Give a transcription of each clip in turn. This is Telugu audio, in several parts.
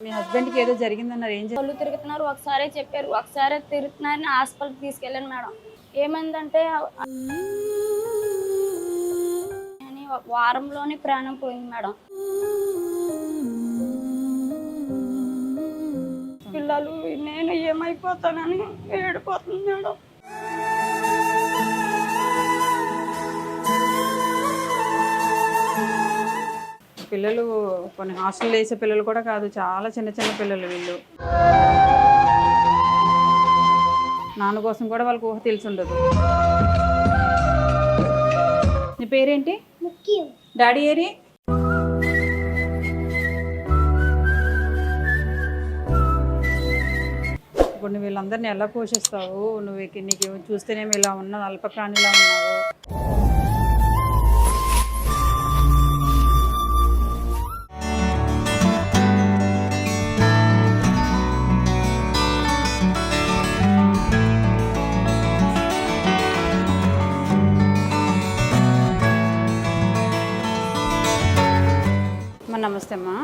మీ హస్బెండ్కి ఏదో జరిగిందన్నారు ఏం జరిగింది? కళ్ళు తిరుగుతున్నారు ఒకసారి చెప్పారు ఒకసారి తిరుగుతున్నారని హాస్పిటల్కి తీసుకెళ్ళాను మేడం. ఏమైందంటే అని వారంలోనే ప్రాణం పోయింది మేడం. పిల్లలు నేను ఏమైపోతానని ఏడిపోతుంది మేడం. పిల్లలు కొన్ని హాస్టల్ వేసే పిల్లలు కూడా కాదు చాలా చిన్న చిన్న పిల్లలు వీళ్ళు. నాన్న కోసం కూడా వాళ్ళకి ఊహ తెలిసి ఉండదు. నీ పేరేంటి? డాడీ ఏరి? ఇప్పుడు నువ్వు వీళ్ళందరినీ ఎలా పోషిస్తావు? నువ్వు నీకు చూస్తేనేమో ఇలా ఉన్నావు అల్ప ప్రాణిలా ఉన్నావు? అమ్మా నమస్తే అమ్మా.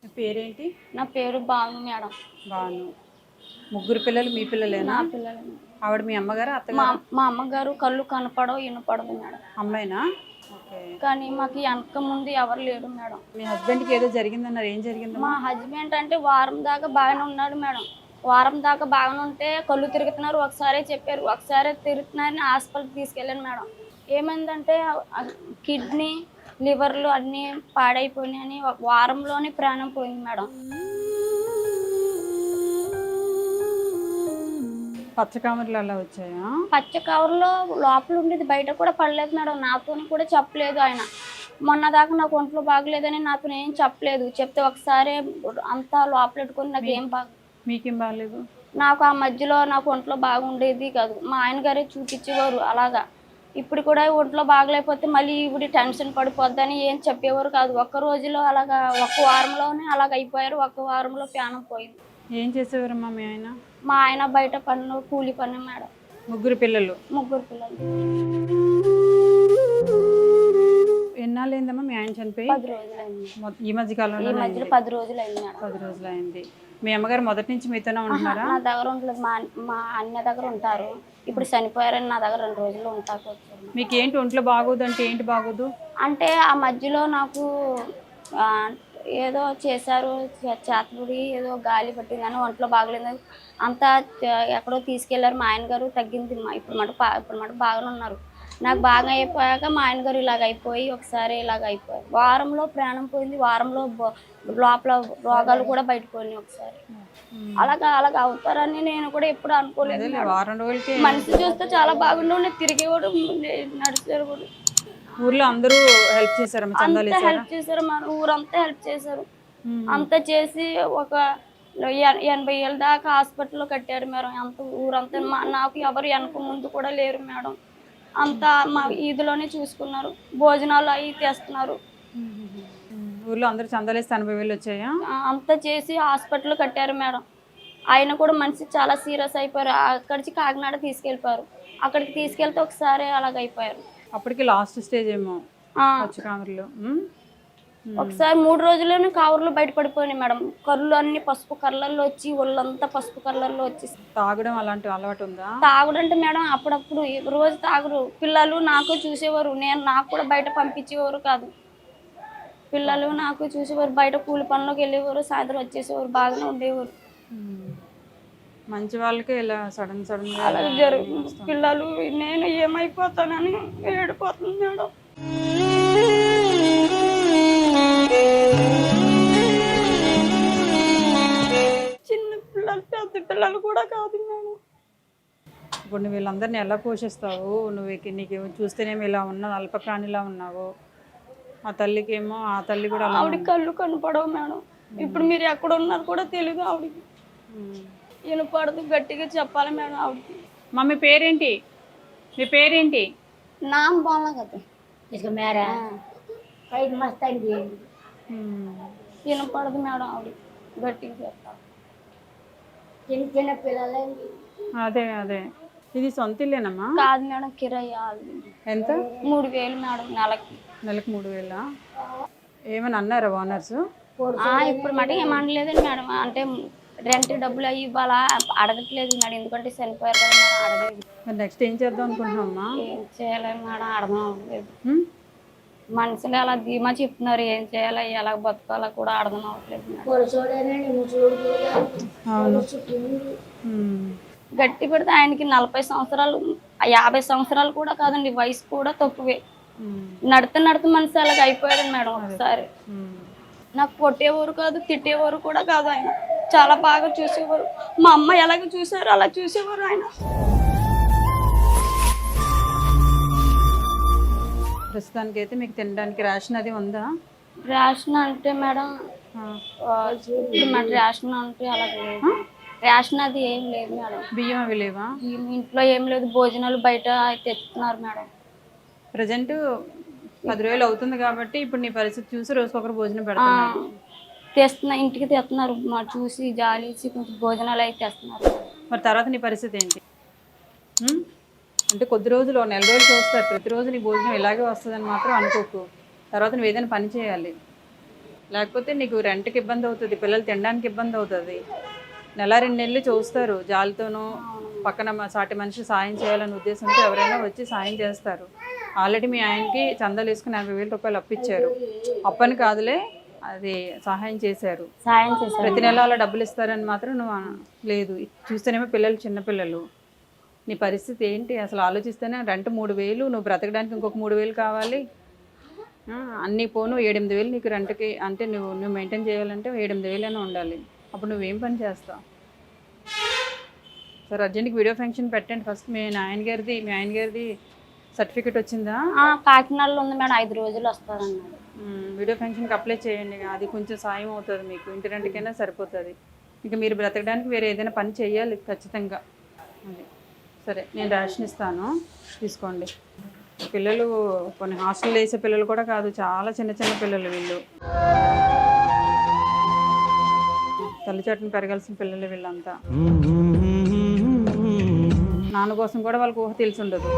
నీ పేరేంటి? నా పేరు బాను మేడం. బాను ముగ్గురు పిల్లలు మీ పిల్లలేనా? నా పిల్లలు ఆవిడ మీ అమ్మగారు మా అత్తగారు? మా అమ్మగారు కళ్ళు కనపడవు వినపడదు మేడం. అమ్మాయినా? ఓకే. కానీ మాకు వెనక ముందు ఎవరు లేరు మేడం. మీ హస్బెండ్కి ఏదో జరిగిందన్నారు. ఏం జరిగిందమ్మా మా హస్బెండ్ అంటే వారం దాకా బాగానే ఉన్నాడు మేడం. వారం దాకా బాగానే ఉంటే కళ్ళు తిరుగుతున్నారు ఒకసారి చెప్పారు. ఒకసారి తిరుగుతున్నారని హాస్పిటల్కి తీసుకెళ్ళాను మేడం. ఏమైందంటే కిడ్నీ లివర్లు అన్నీ పాడైపోయినాయని వారంలోనే ప్రాణం పోయింది మేడం. పచ్చకామర్లు అలా వచ్చాయా? పచ్చ కవర్లో లోపల ఉండేది బయట కూడా పడలేదు మేడం. నాతో కూడా చెప్పలేదు ఆయన. మొన్న దాకా నాకు ఒంట్లో బాగలేదని నాతో ఏం చెప్పలేదు. చెప్తే ఒకసారి అంతా లోపల పెట్టుకొని నాకు ఏం బాగా మీకేం బాగాలేదు? నాకు ఆ మధ్యలో నాకు ఒంట్లో బాగుండేది కాదు. మా ఆయన గారే చూపించేవారు అలాగా. ఇప్పుడు కూడా ఒంట్లో బాగలేకపోతే మళ్ళీ ఇప్పుడు టెన్షన్ పడిపోద్దని ఏం చెప్పేవారు కాదు. ఒక్క రోజులో అలాగా ఒక్క వారంలోనే అలాగ అయిపోయారు. ఒక్క వారంలో ప్రాణం పోయింది. ఏం చేసేవారమ్మా మీ ఆయన? మా ఆయన బయట పన్ను కూలి పన్ను మేడం. ముగ్గురు పిల్లలు? ముగ్గురు పిల్లలు. ఎన్నాళ్ళు అయిందమ్మా మీ ఆయన చనిపోయి? పది రోజులైంది. మొ- ఈ మధ్య ఈ కాలంలో మధ్యలో పది రోజులైంది మేడం. పది రోజులు అయింది మీ అమ్మగారు మొదటి నుంచి మీతోనే ఉంటున్నారా? నా దగ్గర ఉండలేదు. మా మా అన్న దగ్గర ఉంటారు. ఇప్పుడు చనిపోయారని నా దగ్గర రెండు రోజులు ఉంటాకు వచ్చారు. మీకు ఏంటి ఒంట్లో బాగోదు అంటే ఏంటి బాగోదు? అంటే ఆ మధ్యలో నాకు ఆ, ఏదో చేశారు చే- చేతబడి ఏదో గాలి పట్టిందని ఒంట్లో బాగలేదు. అంతా చ- ఎక్కడో తీసుకెళ్ళారు మా ఆయన గారు తగ్గింది మా ఇప్పుడు మాట ఇప్పుడు మాట బాగానే ఉన్నారు. నాకు బాగా అయిపోయాక మా ఆయన గారు ఇలాగ అయిపోయి ఒకసారి ఇలాగ అయిపోయారు. వారంలో ప్రాణం పోయింది వారంలో బ- లోపల రోగాలు కూడా బయటపోయినాయి ఒకసారి. అలాగా అలాగ అవుతారని నేను కూడా ఎప్పుడు అనుకోలేదు మనిషి చూస్తే చాలా బాగుండు నేను తిరిగేవాడు నడిచేవాడు కూడా. ఊర్లో అందరూ హెల్ప్ చందాలు అంతా హెల్ప్ చేశారు మన ఊరంతా హెల్ప్ చేశారు. అంతా చేసి ఒక ఎనభై ఏళ్ళ దాకా హాస్పిటల్లో కట్టారు మేడం. అంత ఊరంతా మా నాకు ఎవరు వెనక ముందు కూడా లేరు మేడం. అంతా మా ఈదిలోనే చూసుకున్నారు. భోజనాలు అవి తెస్తున్నారు. ఊర్లో అందరూ చందాలు వేస్తే ఎనభై వేలు వచ్చాయా? అంతా చేసి హాస్పిటల్ కట్టారు మేడం. ఆయన కూడా మనిషి చాలా సీరియస్ అయిపోయారు. అక్కడి నుంచి కాకినాడ తీసుకెళ్ళిపోయారు. అక్కడికి తీసుకెళ్తే ఒకసారి అలాగ అయిపోయారు. అప్పటికి లాస్ట్ స్టేజ్ ఏమో మ్మ్? ఒకసారి మూడు రోజుల్లోనే కావుర్లు బయటపడిపోయినాయి మేడం. కర్రలు అన్ని పసుపు కర్రల్లో వచ్చి ఒళ్ళంతా పసుపు కర్రల్లో వచ్చి. తాగడం అలాంటి అలవాటు ఉందా? తాగుడంటే మేడం అప్పుడప్పుడు రోజు తాగురు. పిల్లలు నాకు చూసేవారు. నేను నాకు కూడా బయట పంపించేవారు కాదు. పిల్లలు నాకు చూసేవారు బయట కూలి పనులకు వెళ్ళేవారు సాయంత్రం వచ్చేసేవారు బాగానే ఉండేవారు. మంచి వాళ్ళకి ఇలా సడన్ సడన్ అలా జరుగు పిల్లలు నేను ఏమైపోతానని ఏడిపోతుంది మేడం. చిన్న పిల్లలు పెద్ద పిల్లలు కూడా కాదు మేడం. ఇప్పుడు నువ్వు వీళ్ళందరినీ ఎలా పోషిస్తావు? నువ్వు నీకు చూస్తేనేమో ఇలా ఉన్నావు అల్ప ప్రాణిలా ఉన్నావు. ఆ తల్లికి ఏమో ఆ తల్లి కూడా ఆవిడ కళ్ళు కనపడవు మేడం. ఇప్పుడు మీరు ఎక్కడ ఉన్నారు కూడా తెలియదు ఆవిడకి. వినపడదు గట్టిగా చెప్పాలి మేడం ఆవిడకి. మమ్మీ పేరేంటి? మీ పేరేంటి? నామ బాగున్నా కదా వినపడదు మేడం ఆవిడ గట్టిగా చెప్పాలి. చిన్న చిన్న అదే అదే. ఇది సొంత ఇల్లేనమ్మా కాదు మేడం కిరాయి ఎంత? మూడు వేలు మేడం నెలకి. నెలకు మూడు వేల? ఏమని అన్నారా ఓనర్స్? ఆ, ఇప్పుడు మాట ఏమనలేదండి మేడం. అంటే రెంట్ డబ్బులు అవి ఇవ్వాలా? అడగట్లేదు మేడం. ఎందుకంటే చనిపోయారు కదా మేడం అడగలేదు. మరి నెక్స్ట్ ఏం చేద్దాం అనుకుంటున్నావమ్మా ఏం చేయాలి మేడం? అర్థం అవ్వలేదు ఉమ్? మనుషులు అలా ధీమా చెప్తున్నారు. ఏం చేయాలి? ఎలా బతకాలో కూడా అర్థం అవ్వట్లేదు మేడం. అవును. ఉమ్. గట్టి పెడితే ఆయనకి నలభై సంవత్సరాలు యాభై సంవత్సరాలు కూడా కాదండి. వయసు కూడా తక్కువే. నడత నడత మనిషి అలాగ అయిపోయాడు మేడం ఒకసారి. నాకు కొట్టేవారు కాదు తిట్టేవారు కూడా కాదు ఆయన. చాలా బాగా చూసేవారు. మా అమ్మ ఎలాగ చూసారో అలా చూసేవారు ఆయన. ప్రస్తుతానికి అయితే మీకు తినడానికి రేషన్ అది ఉందా? రేషన్ అంటే మేడం రేషన్ అంటే అలాగే రేషన్ అది ఏం లేదు మేడం. బియ్యం అవి లేవా? ఇంట్లో ఏం లేదు భోజనాలు బయట తెస్తున్నారు మేడం. ప్రజెంట్ పది రోజులు అవుతుంది కాబట్టి ఇప్పుడు నీ పరిస్థితి చూసి రోజుకొకరు భోజనం ఆ, పెడుతున్నారు. తెస్తున్నా ఇంటికి తెస్తున్నారు. మా చూసి జాలిసి కొంచెం భోజనాలు అయితే తెస్తున్నారు. మరి తర్వాత నీ పరిస్థితి ఏంటి? అంటే కొద్ది రోజులు నెల రోజులు చూస్తారు. ప్రతిరోజు నీ భోజనం ఇలాగే వస్తుందని మాత్రం అనుకోకు. తర్వాత నువ్వు ఏదైనా పని చేయాలి. లేకపోతే నీకు రెంట్కి ఇబ్బంది అవుతుంది పిల్లలు తినడానికి ఇబ్బంది అవుతుంది. నెల రెండు నెలలు చూస్తారు. జాలితోనూ పక్కన సాటి మనిషి సాయం చేయాలనే ఉద్దేశంతో ఎవరైనా వచ్చి సాయం చేస్తారు. ఆల్రెడీ మీ ఆయనకి చందాలు వేసుకుని యాభై వేల రూపాయలు అప్పిచ్చారు. అప్పని కాదులే అది సహాయం చేశారు. సాయం చేశారు. ప్రతి నెల అలా డబ్బులు ఇస్తారని మాత్రం నువ్వు అన- లేదు. చూస్తేనేమో పిల్లలు చిన్నపిల్లలు నీ పరిస్థితి ఏంటి? అసలు ఆలోచిస్తేనే రెంట్ మూడు వేలు నువ్వు బ్రతకడానికి ఇంకొక మూడు వేలు కావాలి. ఆ, అన్నీ పోను ఏడెనిమిది వేలు నీకు రెంట్కి అంటే నువ్వు నువ్వు మెయింటైన్ చేయాలంటే ఏడెనిమిది వేలైనా ఉండాలి. అప్పుడు నువ్వేం పని చేస్తావు? సార్ అర్జెంట్కి వీడియో ఫంక్షన్ పెట్టండి ఫస్ట్. మీ నాయన గారిది మీ ఆయన గారిది సర్టిఫికేట్ వచ్చిందా? ఆ, కాకినాడలో ఉంది మేడం ఐదు రోజులు వస్తారన్నారు మ్మ్. వీడియో ఫంక్షన్కి అప్లై చేయండి అది కొంచెం సాయం అవుతుంది మీకు ఇంటి రెంట్కైనా సరిపోతుంది. ఇంకా మీరు బ్రతకడానికి వేరే ఏదైనా పని చేయాలి ఖచ్చితంగా. అది. సరే నేను రేషన్ ఇస్తాను తీసుకోండి. పిల్లలు కొన్ని హాస్టల్ వేసే పిల్లలు కూడా కాదు చాలా చిన్న చిన్న పిల్లలు వీళ్ళు. తల్లి చాటును పెరగాల్సిన పిల్లలు వీళ్ళంతా. నాన్న కోసం కూడా వాళ్ళకి ఊహ తెలిసి ఉండదు.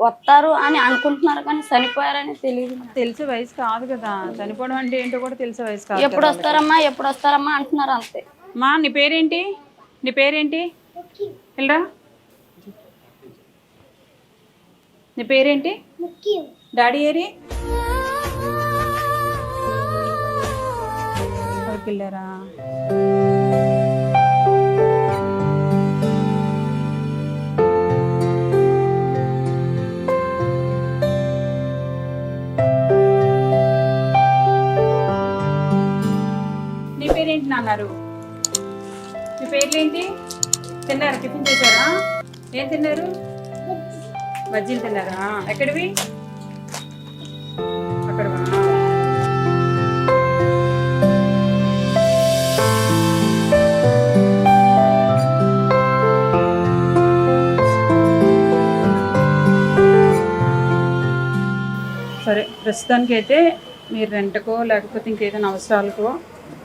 వస్తారు అని అనుకుంటున్నారు కానీ చనిపోయారని తెలియదు. తెలిసే వయసు కాదు కదా. చనిపోవడం అంటే ఏంటో కూడా తెలిసే వయసు కాదు ఎప్పుడు వస్తారమ్మా ఎప్పుడు వస్తారమ్మా అంటున్నారు అంతే. మా నీ పేరేంటి? నీ పేరేంటి? వెళ్ళరా నీ పేరేంటి? డాడీ ఏరి? పిల్లరా తిన్నారా? టిఫిన్ చేశారా? ఏం తిన్నారు? బజ్జీలు తిన్నారా? ఎక్కడివి? అక్కడ సరే ప్రస్తుతానికి అయితే మీరు రెంట్కో లేకపోతే ఇంకేదైనా అవసరాలకో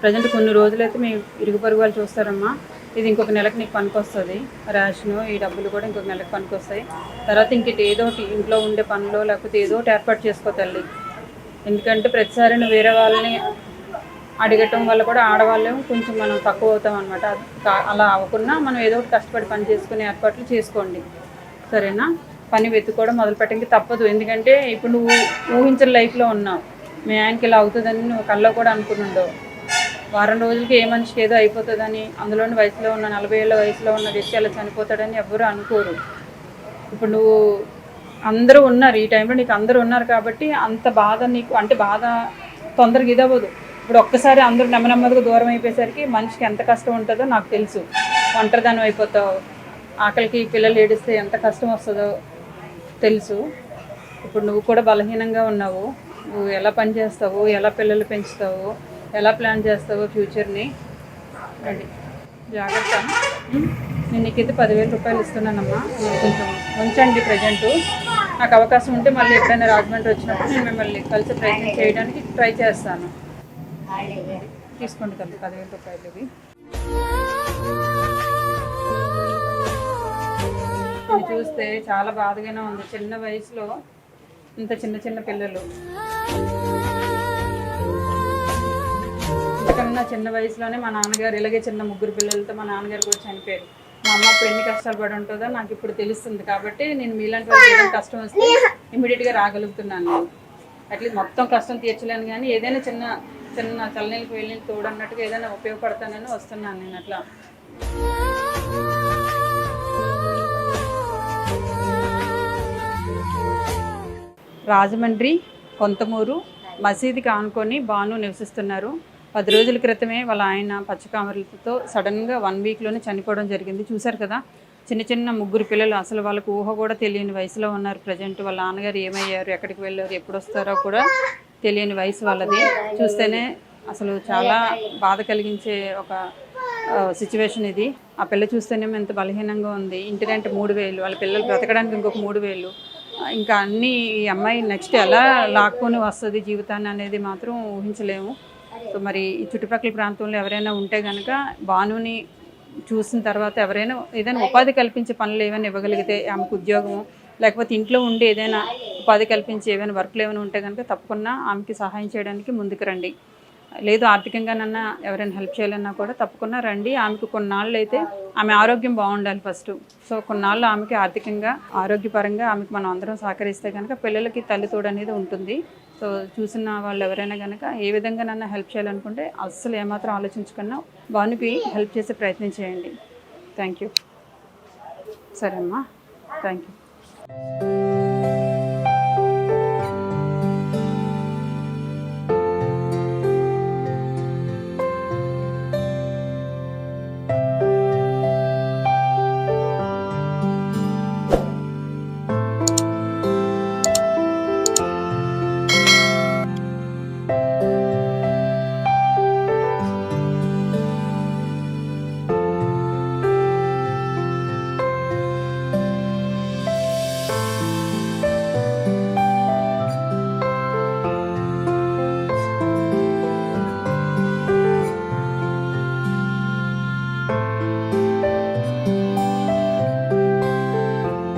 ప్రజెంట్ కొన్ని రోజులైతే మీ ఇరుగు పొరుగు వాళ్ళు చూస్తారమ్మా. ఇది ఇంకొక నెలకు నీకు పనికొస్తుంది. రేషను ఈ డబ్బులు కూడా ఇంకొక నెలకు పనికొస్తాయి. తర్వాత ఇంకటి ఏదో ఒకటి ఇంట్లో ఉండే పనులు లేకపోతే ఏదో ఒకటి ఏర్పాటు చేసుకో తల్లి. ఎందుకంటే ప్రతిసారి నువ్వు వేరే వాళ్ళని అడగటం వల్ల కూడా ఆడవాళ్ళు కొంచెం మనం తక్కువ అవుతాం అనమాట అలా అవ్వకుండా మనం ఏదో ఒకటి కష్టపడి పని చేసుకునే ఏర్పాట్లు చేసుకోండి. సరేనా? పని వెతుక్కోవడం మొదలు పెట్టడానికి తప్పదు. ఎందుకంటే ఇప్పుడు నువ్వు ఊహించిన లైఫ్లో ఉన్నావు. మీ ఆయనకి ఇలా అవుతుందని నువ్వు కల్లో కూడా అనుకుని ఉండవు. వారం రోజులకి ఏ మనిషి ఏదో అయిపోతుందని అందులోని వయసులో ఉన్న నలభై ఏళ్ళ వయసులో ఉన్న వ్యక్తి అలా చనిపోతాడని ఎవ్వరూ అనుకోరు. ఇప్పుడు నువ్వు అందరూ ఉన్నారు ఈ టైంలో నీకు అందరూ ఉన్నారు కాబట్టి అంత బాధ నీకు అంటే బాధ తొందరగా ఇదవ్వదు. ఇప్పుడు ఒక్కసారి అందరూ నెమ్మ నెమ్మదిగా దూరం అయిపోయేసరికి మనిషికి ఎంత కష్టం ఉంటుందో నాకు తెలుసు. ఒంటరిదనం అయిపోతావు ఆకలికి పిల్లలు ఏడిస్తే ఎంత కష్టం వస్తుందో తెలుసు. ఇప్పుడు నువ్వు కూడా బలహీనంగా ఉన్నావు. నువ్వు ఎలా పని చేస్తావు ఎలా పిల్లలు పెంచుతావు ఎలా ప్లాన్ చేస్తావు ఫ్యూచర్ని? రెడీ. జాగ్రత్త. నేను నీకైతే పదివేల రూపాయలు ఇస్తున్నానమ్మా. కొంచెం ఉంచండి ప్రజెంట్. నాకు అవకాశం ఉంటే మళ్ళీ ఎప్పుడైనా రాజమండ్రి వచ్చినప్పుడు నేను మిమ్మల్ని కలిసి ప్రయత్నం చేయడానికి ట్రై చేస్తాను. తీసుకోండి తల్లి పదివేల రూపాయలు ఇవి. చూస్తే చాలా బాధగానే ఉంది. చిన్న వయసులో ఇంత చిన్న చిన్న పిల్లలు. ఇంతకన్నా చిన్న వయసులోనే మా నాన్నగారు ఇలాగే చిన్న ముగ్గురు పిల్లలతో మా నాన్నగారు కూడా చనిపోయారు. మా అమ్మ అప్పుడు ఎన్ని కష్టాలు పడి ఉంటుందో నాకు ఇప్పుడు తెలుస్తుంది. కాబట్టి నేను మీలాంటి వాళ్ళకి ఏదైనా కష్టం వస్తే ఇమీడియట్గా రాగలుగుతున్నాను నేను. అట్లీస్ట్ మొత్తం కష్టం తీర్చలేను కానీ ఏదైనా చిన్న చిన్న చల్లనీళ్ళకి వెళ్ళిన తోడన్నట్టుగా ఏదైనా ఉపయోగపడతానని వస్తున్నాను నేను అట్లా. రాజమండ్రి కొంతమూరు మసీదుకి ఆనుకొని బాను నివసిస్తున్నారు. పది రోజుల క్రితమే వాళ్ళ ఆయన పచ్చకామరులతో సడన్గా వన్ వీక్లోనే చనిపోవడం జరిగింది. చూశారు కదా? చిన్న చిన్న ముగ్గురు పిల్లలు అసలు వాళ్ళకు ఊహ కూడా తెలియని వయసులో ఉన్నారు ప్రజెంట్. వాళ్ళ నాన్నగారు ఏమయ్యారు? ఎక్కడికి వెళ్ళారు? ఎప్పుడు వస్తారో కూడా తెలియని వయసు వాళ్ళది. చూస్తేనే అసలు చాలా బాధ కలిగించే ఒక సిచ్యువేషన్ ఇది. ఆ పిల్ల చూస్తేనేమో ఎంత బలహీనంగా ఉంది. ఇంటి రెంట్ మూడు వేలు. వాళ్ళ పిల్లలు బ్రతకడానికి ఇంకొక మూడు వేలు. ఇంకా అన్నీ ఈ అమ్మాయి నెక్స్ట్ ఎలా లాక్కొని వస్తుంది? జీవితాన్ని అనేది మాత్రం ఊహించలేము. సో మరి ఈ చుట్టుపక్కల ప్రాంతంలో ఎవరైనా ఉంటే కనుక భానుని చూసిన తర్వాత ఎవరైనా ఏదైనా ఉపాధి కల్పించే పనులు ఏమైనా ఇవ్వగలిగితే ఆమెకు ఉద్యోగం లేకపోతే ఇంట్లో ఉండి ఏదైనా ఉపాధి కల్పించే ఏమైనా వర్క్లు ఏమైనా ఉంటే కనుక తప్పకుండా ఆమెకి సహాయం చేయడానికి ముందుకు రండి. లేదు ఆర్థికంగానన్నా ఎవరైనా హెల్ప్ చేయాలన్నా కూడా తప్పకుండా రండి. ఆమెకు కొన్నాళ్ళు అయితే ఆమె ఆరోగ్యం బాగుండాలి ఫస్ట్. సో కొన్నాళ్ళు ఆమెకి ఆర్థికంగా ఆరోగ్యపరంగా ఆమెకు మనం అందరం సహకరిస్తే కనుక పిల్లలకి తల్లి తోడు అనేది ఉంటుంది. సో చూసిన వాళ్ళు ఎవరైనా కనుక ఏ విధంగా నన్ను హెల్ప్ చేయాలనుకుంటే అస్సలు ఏమాత్రం ఆలోచించకుండా వానికి హెల్ప్ చేసే ప్రయత్నం చేయండి. థ్యాంక్ యూ సరే అమ్మా థ్యాంక్ యూ